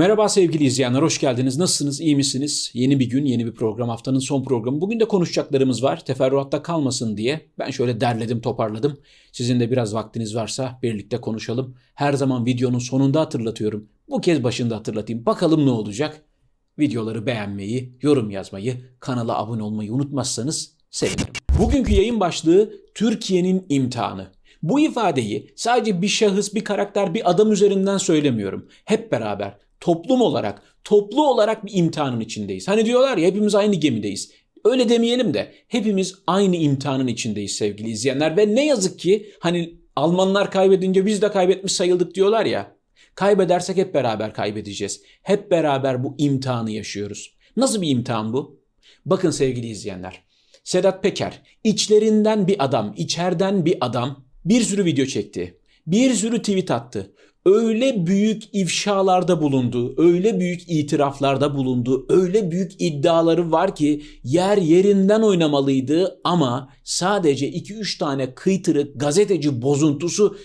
Merhaba sevgili izleyenler, hoş geldiniz. Nasılsınız, iyi misiniz? Yeni bir gün, yeni bir program, haftanın son programı. Bugün de konuşacaklarımız var, teferruatta kalmasın diye. Ben şöyle derledim, toparladım. Sizin de biraz vaktiniz varsa birlikte konuşalım. Her zaman videonun sonunda hatırlatıyorum. Bu kez başında hatırlatayım. Bakalım ne olacak? Videoları beğenmeyi, yorum yazmayı, kanala abone olmayı unutmazsanız sevinirim. Bugünkü yayın başlığı Türkiye'nin imtihanı. Bu ifadeyi sadece bir şahıs, bir karakter, bir adam üzerinden söylemiyorum. Hep beraber toplum olarak, toplu olarak bir imtihanın içindeyiz. Hani diyorlar ya hepimiz aynı gemideyiz. Öyle demeyelim de hepimiz aynı imtihanın içindeyiz sevgili izleyenler ve ne yazık ki hani Almanlar kaybedince biz de kaybetmiş sayıldık diyorlar ya. Kaybedersek hep beraber kaybedeceğiz. Hep beraber bu imtihanı yaşıyoruz. Nasıl bir imtihan bu? Bakın sevgili izleyenler. Sedat Peker içlerinden bir adam, içeriden bir adam bir sürü video çekti. Bir sürü tweet attı öyle büyük ifşalarda bulundu, öyle büyük itiraflarda bulundu, öyle büyük iddiaları var ki yer yerinden oynamalıydı ama sadece 2-3 tane kıytırık gazeteci bozuntusu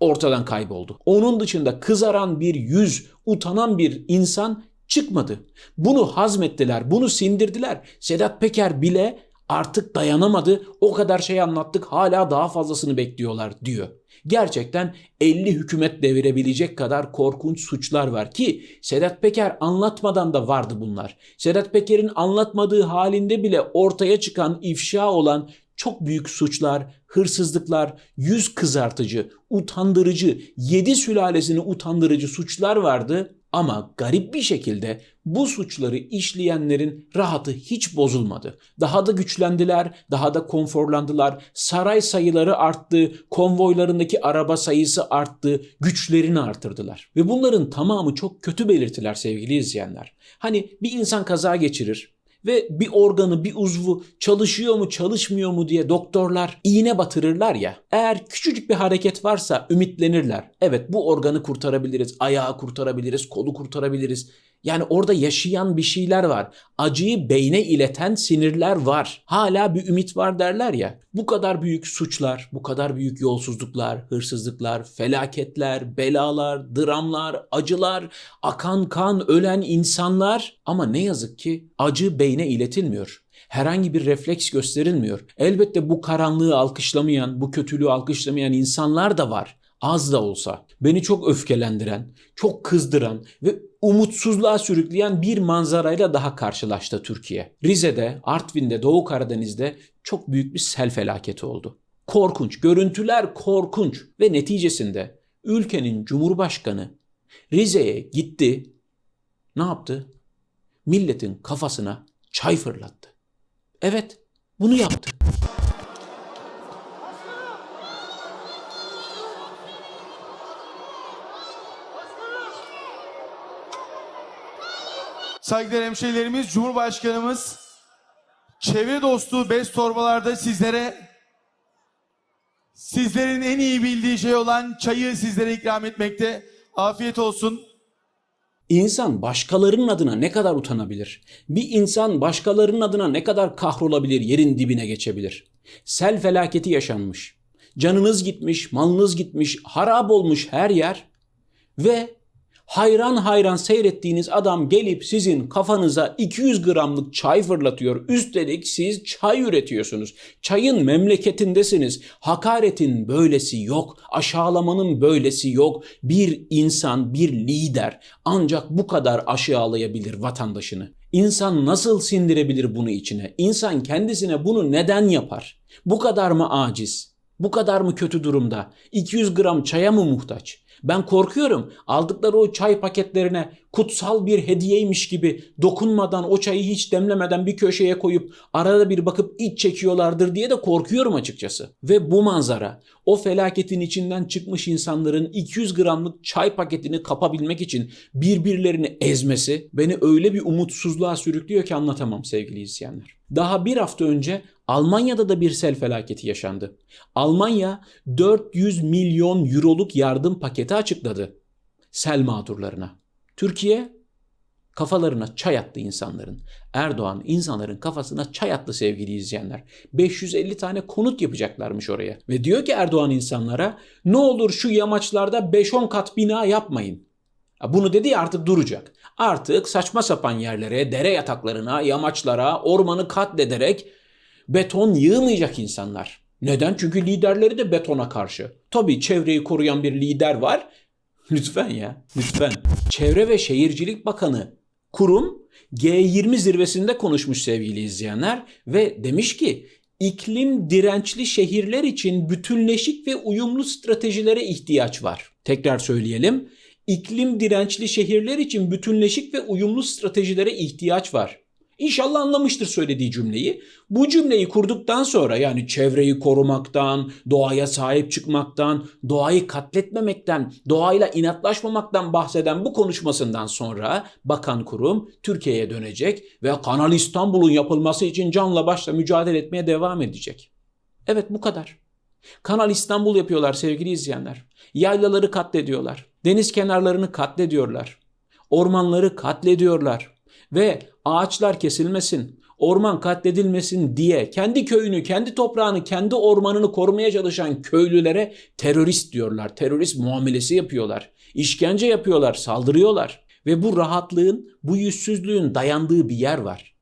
ortadan kayboldu. Onun dışında kızaran bir yüz, utanan bir insan çıkmadı. Bunu hazmettiler, bunu sindirdiler. Sedat Peker bile artık dayanamadı. O kadar şey anlattık hala daha fazlasını bekliyorlar diyor. Gerçekten 50 hükümet devirebilecek kadar korkunç suçlar var ki Sedat Peker anlatmadan da vardı bunlar. Sedat Peker'in anlatmadığı halinde bile ortaya çıkan ifşa olan çok büyük suçlar, hırsızlıklar, yüz kızartıcı, utandırıcı, yedi sülalesini utandırıcı suçlar vardı ama garip bir şekilde bu suçları işleyenlerin rahatı hiç bozulmadı. Daha da güçlendiler, daha da konforlandılar. Saray sayıları arttı, konvoylarındaki araba sayısı arttı, güçlerini artırdılar. Ve bunların tamamı çok kötü belirtiler sevgili izleyenler. Hani bir insan kaza geçirir, ve bir organı, bir uzvu çalışıyor mu, çalışmıyor mu diye doktorlar iğne batırırlar ya. Eğer küçücük bir hareket varsa ümitlenirler. Evet bu organı kurtarabiliriz, ayağı kurtarabiliriz, kolu kurtarabiliriz. Yani orada yaşayan bir şeyler var. Acıyı beyne ileten sinirler var. Hala bir ümit var derler ya. Bu kadar büyük suçlar, bu kadar büyük yolsuzluklar, hırsızlıklar, felaketler, belalar, dramlar, acılar, akan kan, ölen insanlar ama ne yazık ki acı beyne iletilmiyor herhangi bir refleks gösterilmiyor. Elbette bu karanlığı alkışlamayan, bu kötülüğü alkışlamayan insanlar da var az da olsa beni çok öfkelendiren, çok kızdıran ve umutsuzluğa sürükleyen bir manzarayla daha karşılaştı Türkiye. Rize'de, Artvin'de, Doğu Karadeniz'de çok büyük bir sel felaketi oldu. Korkunç, görüntüler korkunç ve neticesinde ülkenin cumhurbaşkanı Rize'ye gitti. Ne yaptı? Milletin kafasına çay fırlattı. Evet, bunu yaptı. Saygıdeğer hemşehrilerimiz, Cumhurbaşkanımız çevre dostu bez torbalarda sizlere sizlerin en iyi bildiği şey olan çayı sizlere ikram etmekte. Afiyet olsun. İnsan başkalarının adına ne kadar utanabilir? Bir insan başkalarının adına ne kadar kahrolabilir, yerin dibine geçebilir? Sel felaketi yaşanmış. Canınız gitmiş, malınız gitmiş, harap olmuş her yer ve hayran hayran seyrettiğiniz adam gelip sizin kafanıza 200 gramlık çay fırlatıyor. Üstelik siz çay üretiyorsunuz. Çayın memleketindesiniz. Hakaretin böylesi yok. Aşağılamanın böylesi yok. Bir insan, bir lider ancak bu kadar aşağılayabilir vatandaşını. İnsan nasıl sindirebilir bunu içine? İnsan kendisine bunu neden yapar? Bu kadar mı aciz? Bu kadar mı kötü durumda? 200 gram çaya mı muhtaç? Ben korkuyorum aldıkları o çay paketlerine kutsal bir hediyeymiş gibi dokunmadan o çayı hiç demlemeden bir köşeye koyup arada bir bakıp iç çekiyorlardır diye de korkuyorum açıkçası. Ve bu manzara o felaketin içinden çıkmış insanların 200 gramlık çay paketini kapabilmek için birbirlerini ezmesi beni öyle bir umutsuzluğa sürüklüyor ki anlatamam sevgili izleyenler. Daha bir hafta önce Almanya'da da bir sel felaketi yaşandı. Almanya 400 milyon euroluk yardım paketi açıkladı sel mağdurlarına. Türkiye kafalarına çay attı insanların. Erdoğan insanların kafasına çay attı sevgili izleyenler. 550 tane konut yapacaklarmış oraya. Ve diyor ki Erdoğan insanlara ne olur şu yamaçlarda 5-10 kat bina yapmayın. Ya Bunu dedi ya artık duracak. Artık saçma sapan yerlere, dere yataklarına, yamaçlara, ormanı katlederek beton yığmayacak insanlar. Neden? Çünkü liderleri de betona karşı. Tabii çevreyi koruyan bir lider var. Lütfen ya, lütfen. Çevre ve Şehircilik Bakanı kurum G20 zirvesinde konuşmuş sevgili izleyenler ve demiş ki iklim dirençli şehirler için bütünleşik ve uyumlu stratejilere ihtiyaç var. Tekrar söyleyelim. İklim dirençli şehirler için bütünleşik ve uyumlu stratejilere ihtiyaç var. İnşallah anlamıştır söylediği cümleyi. Bu cümleyi kurduktan sonra yani çevreyi korumaktan, doğaya sahip çıkmaktan, doğayı katletmemekten, doğayla inatlaşmamaktan bahseden bu konuşmasından sonra bakan kurum Türkiye'ye dönecek ve Kanal İstanbul'un yapılması için canla başla mücadele etmeye devam edecek. Evet bu kadar. Kanal İstanbul yapıyorlar sevgili izleyenler. Yaylaları katlediyorlar. Deniz kenarlarını katlediyorlar. Ormanları katlediyorlar. Ve ağaçlar kesilmesin, orman katledilmesin diye kendi köyünü, kendi toprağını, kendi ormanını korumaya çalışan köylülere terörist diyorlar. Terörist muamelesi yapıyorlar. İşkence yapıyorlar, saldırıyorlar. Ve bu rahatlığın, bu yüzsüzlüğün dayandığı bir yer var.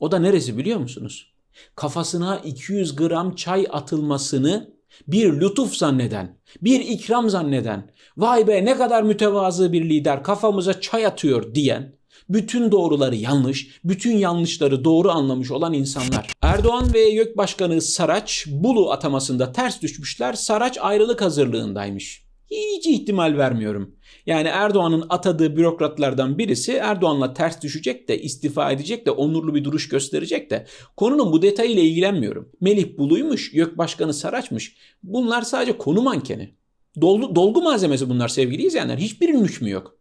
O da neresi biliyor musunuz? Kafasına 200 gram çay atılmasını bir lütuf zanneden, bir ikram zanneden, vay be ne kadar mütevazı bir lider kafamıza çay atıyor diyen, bütün doğruları yanlış, bütün yanlışları doğru anlamış olan insanlar. Erdoğan ve YÖK Başkanı Saraç Bulu atamasında ters düşmüşler. Saraç ayrılık hazırlığındaymış. Hiç ihtimal vermiyorum. Yani Erdoğan'ın atadığı bürokratlardan birisi Erdoğan'la ters düşecek de istifa edecek de onurlu bir duruş gösterecek de konunun bu detayıyla ilgilenmiyorum. Melih Bulu'ymuş, YÖK Başkanı Saraç'mış. Bunlar sadece konu mankeni. Dolgu, dolgu malzemesi bunlar sevgili izleyenler. Hiçbirinin hükmü yok.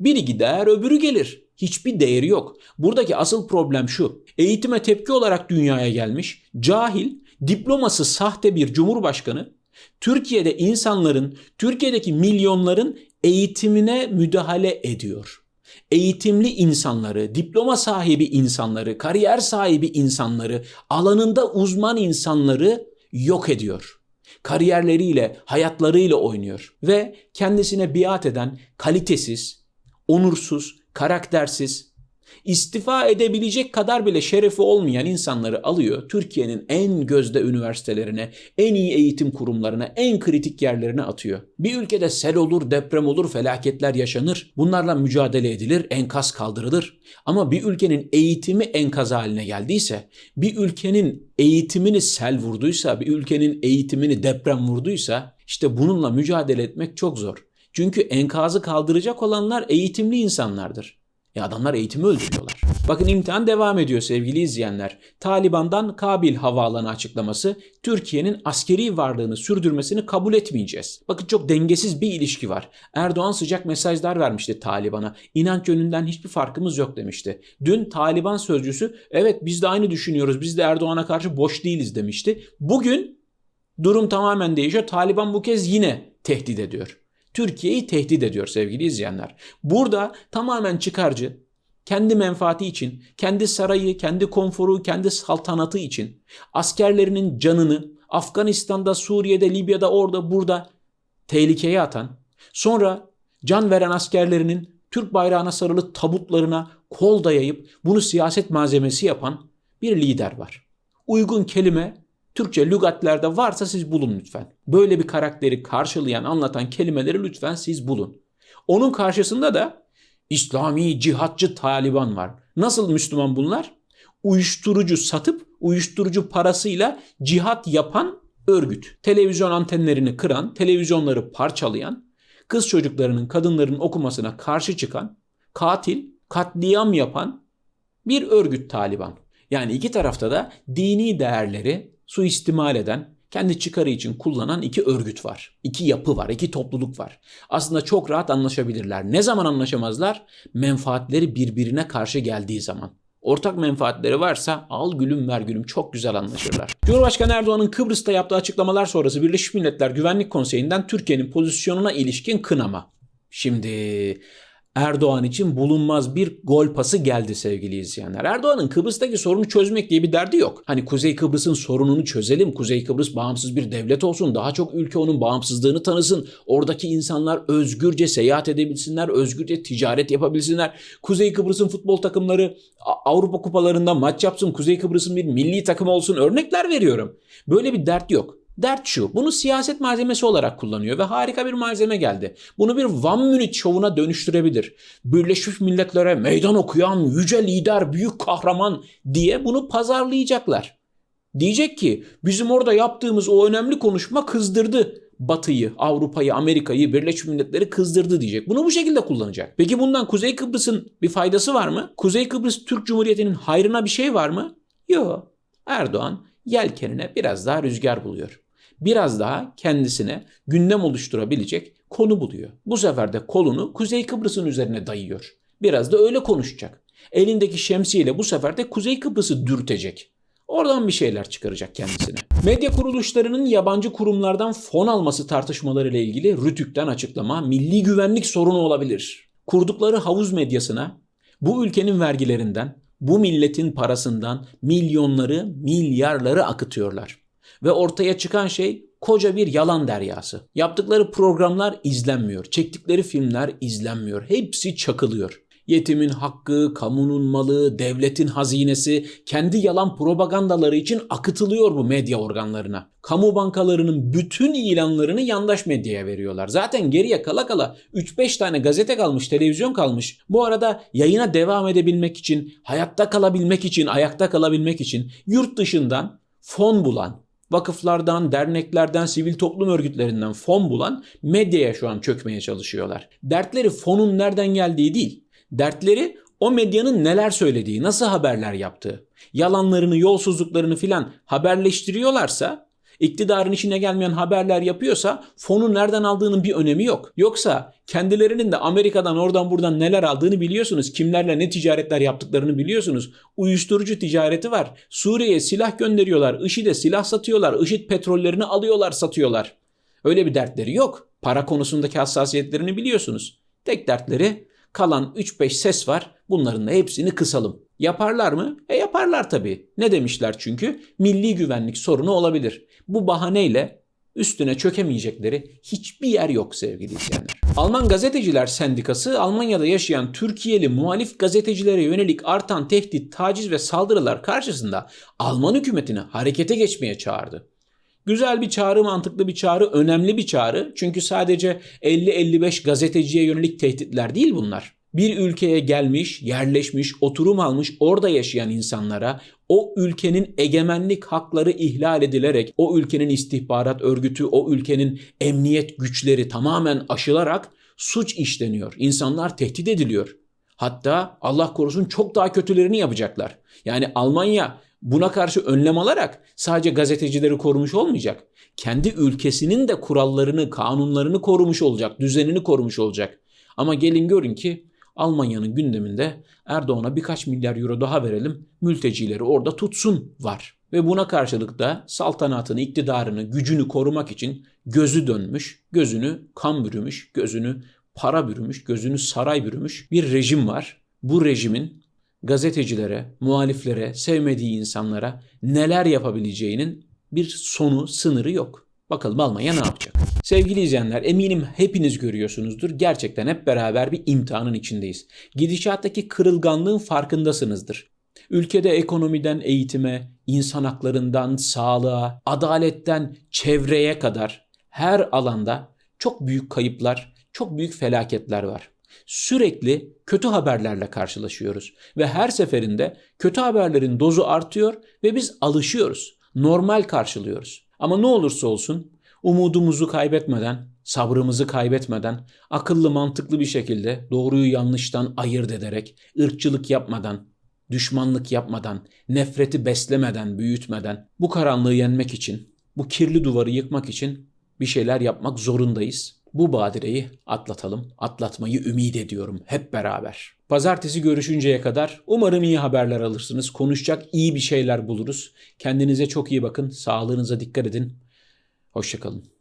Biri gider öbürü gelir. Hiçbir değeri yok. Buradaki asıl problem şu. Eğitime tepki olarak dünyaya gelmiş, cahil, diploması sahte bir cumhurbaşkanı Türkiye'de insanların, Türkiye'deki milyonların eğitimine müdahale ediyor. Eğitimli insanları, diploma sahibi insanları, kariyer sahibi insanları, alanında uzman insanları yok ediyor. Kariyerleriyle, hayatlarıyla oynuyor ve kendisine biat eden kalitesiz, onursuz, karaktersiz, istifa edebilecek kadar bile şerefi olmayan insanları alıyor. Türkiye'nin en gözde üniversitelerine, en iyi eğitim kurumlarına, en kritik yerlerine atıyor. Bir ülkede sel olur, deprem olur, felaketler yaşanır. Bunlarla mücadele edilir, enkaz kaldırılır. Ama bir ülkenin eğitimi enkaz haline geldiyse, bir ülkenin eğitimini sel vurduysa, bir ülkenin eğitimini deprem vurduysa işte bununla mücadele etmek çok zor. Çünkü enkazı kaldıracak olanlar eğitimli insanlardır. Ya adamlar eğitimi öldürüyorlar. Bakın imtihan devam ediyor sevgili izleyenler. Taliban'dan Kabil havaalanı açıklaması Türkiye'nin askeri varlığını sürdürmesini kabul etmeyeceğiz. Bakın çok dengesiz bir ilişki var. Erdoğan sıcak mesajlar vermişti Taliban'a. İnanç yönünden hiçbir farkımız yok demişti. Dün Taliban sözcüsü evet biz de aynı düşünüyoruz. Biz de Erdoğan'a karşı boş değiliz demişti. Bugün durum tamamen değişiyor. Taliban bu kez yine tehdit ediyor. Türkiye'yi tehdit ediyor sevgili izleyenler. Burada tamamen çıkarcı, kendi menfaati için, kendi sarayı, kendi konforu, kendi saltanatı için askerlerinin canını Afganistan'da, Suriye'de, Libya'da, orada, burada tehlikeye atan, sonra can veren askerlerinin Türk bayrağına sarılı tabutlarına kol dayayıp bunu siyaset malzemesi yapan bir lider var. Uygun kelime Türkçe lügatlerde varsa siz bulun lütfen. Böyle bir karakteri karşılayan, anlatan kelimeleri lütfen siz bulun. Onun karşısında da İslami cihatçı Taliban var. Nasıl Müslüman bunlar? Uyuşturucu satıp uyuşturucu parasıyla cihat yapan örgüt. Televizyon antenlerini kıran, televizyonları parçalayan, kız çocuklarının, kadınların okumasına karşı çıkan, katil, katliam yapan bir örgüt Taliban. Yani iki tarafta da dini değerleri suistimal eden, kendi çıkarı için kullanan iki örgüt var. İki yapı var, iki topluluk var. Aslında çok rahat anlaşabilirler. Ne zaman anlaşamazlar? Menfaatleri birbirine karşı geldiği zaman. Ortak menfaatleri varsa al gülüm ver gülüm çok güzel anlaşırlar. Cumhurbaşkanı Erdoğan'ın Kıbrıs'ta yaptığı açıklamalar sonrası Birleşmiş Milletler Güvenlik Konseyi'nden Türkiye'nin pozisyonuna ilişkin kınama. Şimdi Erdoğan için bulunmaz bir gol pası geldi sevgili izleyenler. Erdoğan'ın Kıbrıs'taki sorunu çözmek diye bir derdi yok. Hani Kuzey Kıbrıs'ın sorununu çözelim, Kuzey Kıbrıs bağımsız bir devlet olsun, daha çok ülke onun bağımsızlığını tanısın, oradaki insanlar özgürce seyahat edebilsinler, özgürce ticaret yapabilsinler. Kuzey Kıbrıs'ın futbol takımları Avrupa kupalarında maç yapsın, Kuzey Kıbrıs'ın bir milli takım olsun örnekler veriyorum. Böyle bir dert yok. Dert şu, bunu siyaset malzemesi olarak kullanıyor ve harika bir malzeme geldi. Bunu bir One Minute şovuna dönüştürebilir. Birleşmiş Milletler'e meydan okuyan yüce lider, büyük kahraman diye bunu pazarlayacaklar. Diyecek ki bizim orada yaptığımız o önemli konuşma kızdırdı Batı'yı, Avrupa'yı, Amerika'yı, Birleşmiş Milletler'i kızdırdı diyecek. Bunu bu şekilde kullanacak. Peki bundan Kuzey Kıbrıs'ın bir faydası var mı? Kuzey Kıbrıs Türk Cumhuriyeti'nin hayrına bir şey var mı? Yok. Erdoğan yelkenine biraz daha rüzgar buluyor. Biraz daha kendisine gündem oluşturabilecek konu buluyor. Bu sefer de kolunu Kuzey Kıbrıs'ın üzerine dayıyor. Biraz da öyle konuşacak. Elindeki şemsiyeyle bu sefer de Kuzey Kıbrıs'ı dürtecek. Oradan bir şeyler çıkaracak kendisine. Medya kuruluşlarının yabancı kurumlardan fon alması tartışmalarıyla ilgili Rütük'ten açıklama milli güvenlik sorunu olabilir. Kurdukları havuz medyasına bu ülkenin vergilerinden, bu milletin parasından milyonları, milyarları akıtıyorlar. Ve ortaya çıkan şey koca bir yalan deryası. Yaptıkları programlar izlenmiyor, çektikleri filmler izlenmiyor. Hepsi çakılıyor. Yetimin hakkı, kamunun malı, devletin hazinesi kendi yalan propagandaları için akıtılıyor bu medya organlarına. Kamu bankalarının bütün ilanlarını yandaş medyaya veriyorlar. Zaten geriye kala kala 3-5 tane gazete kalmış, televizyon kalmış. Bu arada yayına devam edebilmek için, hayatta kalabilmek için, ayakta kalabilmek için yurt dışından fon bulan, vakıflardan, derneklerden, sivil toplum örgütlerinden fon bulan medyaya şu an çökmeye çalışıyorlar. Dertleri fonun nereden geldiği değil. Dertleri o medyanın neler söylediği, nasıl haberler yaptığı. Yalanlarını, yolsuzluklarını filan haberleştiriyorlarsa, iktidarın işine gelmeyen haberler yapıyorsa fonu nereden aldığının bir önemi yok. Yoksa kendilerinin de Amerika'dan oradan buradan neler aldığını biliyorsunuz. Kimlerle ne ticaretler yaptıklarını biliyorsunuz. Uyuşturucu ticareti var. Suriye'ye silah gönderiyorlar. IŞİD'e silah satıyorlar. IŞİD petrollerini alıyorlar satıyorlar. Öyle bir dertleri yok. Para konusundaki hassasiyetlerini biliyorsunuz. Tek dertleri kalan 3-5 ses var. Bunların da hepsini kısalım. Yaparlar mı? E yaparlar tabii. Ne demişler çünkü? Milli güvenlik sorunu olabilir. Bu bahaneyle üstüne çökemeyecekleri hiçbir yer yok sevgili izleyenler. Alman Gazeteciler Sendikası Almanya'da yaşayan Türkiye'li muhalif gazetecilere yönelik artan tehdit, taciz ve saldırılar karşısında Alman hükümetini harekete geçmeye çağırdı. Güzel bir çağrı, mantıklı bir çağrı, önemli bir çağrı. Çünkü sadece 50-55 gazeteciye yönelik tehditler değil bunlar. Bir ülkeye gelmiş, yerleşmiş, oturum almış, orada yaşayan insanlara o ülkenin egemenlik hakları ihlal edilerek, o ülkenin istihbarat örgütü, o ülkenin emniyet güçleri tamamen aşılarak suç işleniyor. İnsanlar tehdit ediliyor. Hatta Allah korusun çok daha kötülerini yapacaklar. Yani Almanya buna karşı önlem alarak sadece gazetecileri korumuş olmayacak. Kendi ülkesinin de kurallarını, kanunlarını korumuş olacak, düzenini korumuş olacak. Ama gelin görün ki Almanya'nın gündeminde Erdoğan'a birkaç milyar euro daha verelim, mültecileri orada tutsun var. Ve buna karşılık da saltanatını, iktidarını, gücünü korumak için gözü dönmüş, gözünü kan bürümüş, gözünü para bürümüş, gözünü saray bürümüş bir rejim var. Bu rejimin gazetecilere, muhaliflere, sevmediği insanlara neler yapabileceğinin bir sonu, sınırı yok. Bakalım Almanya ne yapacak? Sevgili izleyenler eminim hepiniz görüyorsunuzdur. Gerçekten hep beraber bir imtihanın içindeyiz. Gidişattaki kırılganlığın farkındasınızdır. Ülkede ekonomiden eğitime, insan haklarından sağlığa, adaletten çevreye kadar her alanda çok büyük kayıplar, çok büyük felaketler var. Sürekli kötü haberlerle karşılaşıyoruz ve her seferinde kötü haberlerin dozu artıyor ve biz alışıyoruz. Normal karşılıyoruz. Ama ne olursa olsun umudumuzu kaybetmeden, sabrımızı kaybetmeden, akıllı mantıklı bir şekilde doğruyu yanlıştan ayırt ederek, ırkçılık yapmadan, düşmanlık yapmadan, nefreti beslemeden, büyütmeden bu karanlığı yenmek için, bu kirli duvarı yıkmak için bir şeyler yapmak zorundayız. Bu badireyi atlatalım. Atlatmayı ümit ediyorum hep beraber. Pazartesi görüşünceye kadar umarım iyi haberler alırsınız. Konuşacak iyi bir şeyler buluruz. Kendinize çok iyi bakın. Sağlığınıza dikkat edin. Hoşçakalın.